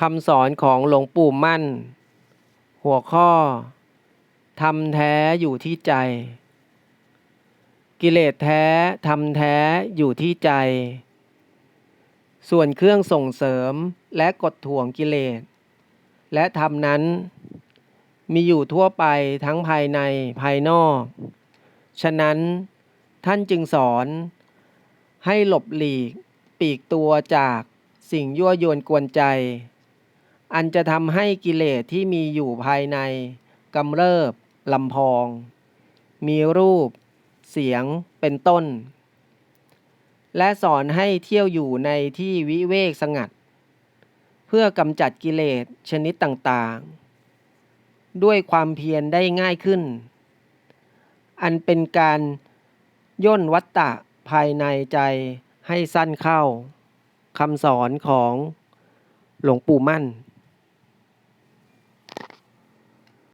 คำสอนของหลวงปู่มั่น หัวข้อทำแท้อยู่ที่ใจ กิเลสแท้ทำแท้อยู่ที่ใจ ส่วนเครื่องส่งเสริมและกดถ่วงกิเลส และธรรมนั้น มีอยู่ทั่วไปทั้งภายในภายนอก ฉะนั้นท่านจึงสอนให้หลบหลีกปีกตัวจากสิ่งยั่วยวนกวนใจ อันจะทำให้กิเลสที่มีอยู่ภายในกำเริบลำพอง มีรูป เสียงเป็นต้น และสอนให้เที่ยวอยู่ในที่วิเวกสงัด เพื่อกำจัดกิเลสชนิดต่างๆ ด้วยความเพียรได้ง่ายขึ้น อันเป็นการย่นวัตตะภายในใจให้สั้นเข้าคำสอนของหลวงปู่มั่น